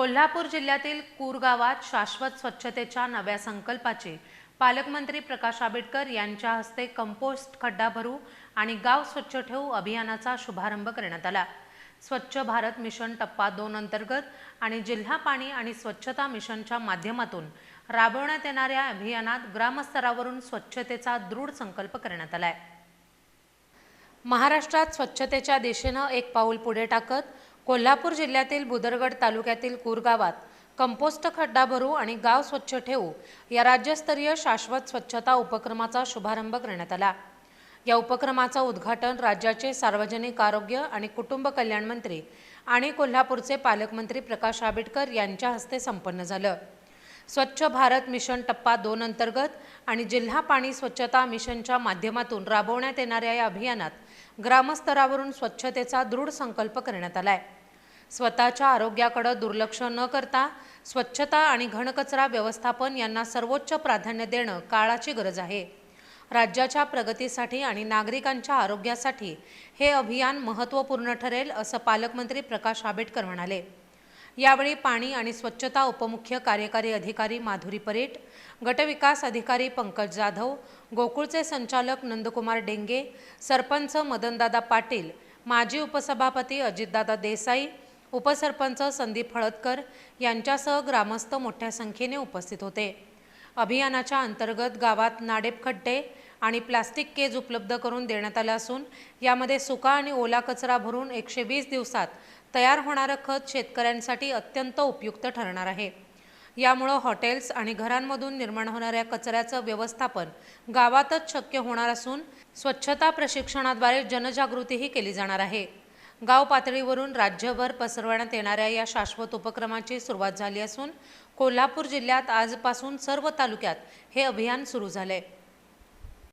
कोल्हापूर जिल्ह्यातील कुरगावात शाश्वत स्वच्छतेच्या नव्या संकल्पाचे पालकमंत्री प्रकाश आंबेडकर यांच्या हस्ते कंपोस्ट खड्डा भरू आणि गाव स्वच्छ ठेवू अभियानाचा शुभारंभ करण्यात आला. स्वच्छ भारत मिशन टप्पा दोन अंतर्गत आणि जिल्हा पाणी आणि स्वच्छता मिशनच्या माध्यमातून राबवण्यात येणाऱ्या अभियानात ग्रामस्तरावरून स्वच्छतेचा दृढ संकल्प करण्यात आलाय. महाराष्ट्रात स्वच्छतेच्या दिशेनं एक पाऊल पुढे टाकत कोल्हापूर जिल्ह्यातील बुदरगड तालुक्यातील कुरगावात कंपोस्ट खड्डा भरू आणि गाव स्वच्छ ठेवू या राज्यस्तरीय शाश्वत स्वच्छता उपक्रमाचा शुभारंभ करण्यात आला. या उपक्रमाचं उद्घाटन राज्याचे सार्वजनिक आरोग्य आणि कुटुंब कल्याण मंत्री आणि कोल्हापूरचे पालकमंत्री प्रकाश आंबेडकर यांच्या हस्ते संपन्न झालं. स्वच्छ भारत मिशन टप्पा दोन अंतर्गत आणि जिल्हा पाणी स्वच्छता मिशनच्या माध्यमातून राबवण्यात येणाऱ्या या अभियानात ग्रामस्तरावरून स्वच्छतेचा दृढ संकल्प करण्यात आला आहे स्वतःच्या आरोग्याकडे दुर्लक्ष न करता स्वच्छता आणि घनकचरा व्यवस्थापन यांना सर्वोच्च प्राधान्य देणं काळाची गरज आहे. राज्याच्या प्रगतीसाठी आणि नागरिकांच्या आरोग्यासाठी हे अभियान महत्त्वपूर्ण ठरेल असं पालकमंत्री प्रकाश आंबेडकर म्हणाले. यावेळी पाणी आणि स्वच्छता उपमुख्य कार्यकारी अधिकारी माधुरी परेट गटविकास अधिकारी पंकज जाधव गोकुळचे संचालक नंदकुमार डेंगे सरपंच मदनदादा पाटील माजी उपसभापती अजितदादा देसाई उपसरपंच संदीप हळदकर यांच्यासह ग्रामस्थ मोठ्या संख्येने उपस्थित होते. अभियानाच्या अंतर्गत गावात नाडेप खड्डे आणि प्लास्टिक केज उपलब्ध करून देण्यात आला असून यामध्ये सुका आणि ओला कचरा भरून एकशे वीस दिवसात तयार होणारं खत शेतकऱ्यांसाठी अत्यंत उपयुक्त ठरणार आहे. यामुळं हॉटेल्स आणि घरांमधून निर्माण होणाऱ्या कचऱ्याचं व्यवस्थापन गावातच शक्य होणार असून स्वच्छता प्रशिक्षणाद्वारे जनजागृतीही केली जाणार आहे. गाव पातळीवरून राज्यभर पसरवण्यात येणाऱ्या या शाश्वत उपक्रमाची सुरुवात झाली असून कोल्हापूर जिल्ह्यात आजपासून सर्व तालुक्यात हे अभियान सुरू झाले